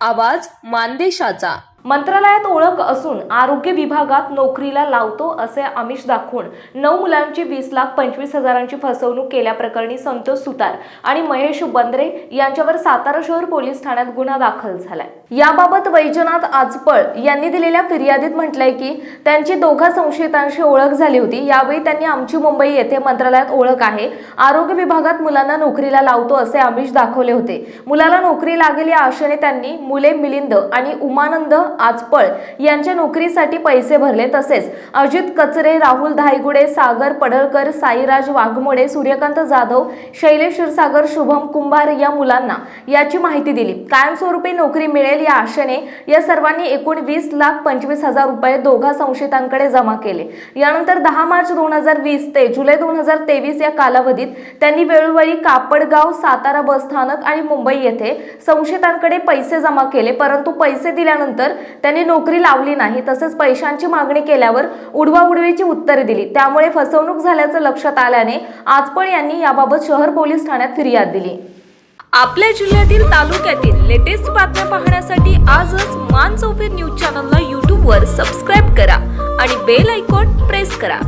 आवाज मानदेशाचा. मंत्रालयात ओळख असून आरोग्य विभागात नोकरीला लावतो असे आमिष दाखवून नऊ मुलांची वीस लाख पंचवीस हजारांची फसवणूक केल्याप्रकरणी संतोष सुतार आणि महेश बंद्रे यांच्यावर सातारा शहर पोलीस ठाण्यात गुन्हा दाखल झालाय. याबाबत वैजनाथ आजपळ यांनी दिलेल्या फिर्यादीत म्हटलंय की त्यांची दोघा संशयितांशी ओळख झाली होती. यावेळी त्यांनी आमची मुंबई येथे मंत्रालयात ओळख आहे. आरोग्य विभागात मुलांना नोकरीला लावतो असे आमिष दाखवले होते. मुलाला नोकरी लागेल या आशेने त्यांनी मुले मिलिंद आणि उमानंद आजपळ यांच्या नोकरीसाठी पैसे भरले तसेच अजित कचरे राहुल धायगुडे सागर पडळकर साईराज वाघमोडे सूर्यकांत जाधव शैलेश क्षीरसागर शुभम कुंभार या मुलांना याची माहिती दिली. कायमस्वरूपी नोकरी मिळेल या आशेने या सर्वांनी एकूण वीस लाख पंचवीस हजार रुपये दोघा संशयितांकडे जमा केले. यानंतर दहा मार्च दोन हजार वीस ते जुलै दोन हजार तेवीस या कालावधीत त्यांनी वेळोवेळी कापडगाव सातारा बस स्थानक आणि मुंबई येथे संशयितांकडे पैसे जमा केले. परंतु पैसे दिल्यानंतर त्यांनी नोकरी लावली नाही तसेच पैशांची मागणी केल्यावर उडवाउडवीची उत्तरे दिली. त्यामुळे फसवणूक झाल्याचं लक्षात आल्याने आजपळ यांनी याबाबत शहर पोलीस ठाण्यात फिर्याद दिली. आपल्या जिल्ह्यातील तालुक्यातील लेटेस्ट बातम्या पाहण्यासाठी आजच मान चौफेर न्यूज चॅनलला यूट्यूबवर सबस्क्राईब करा आणि बेल आयकॉन प्रेस करा.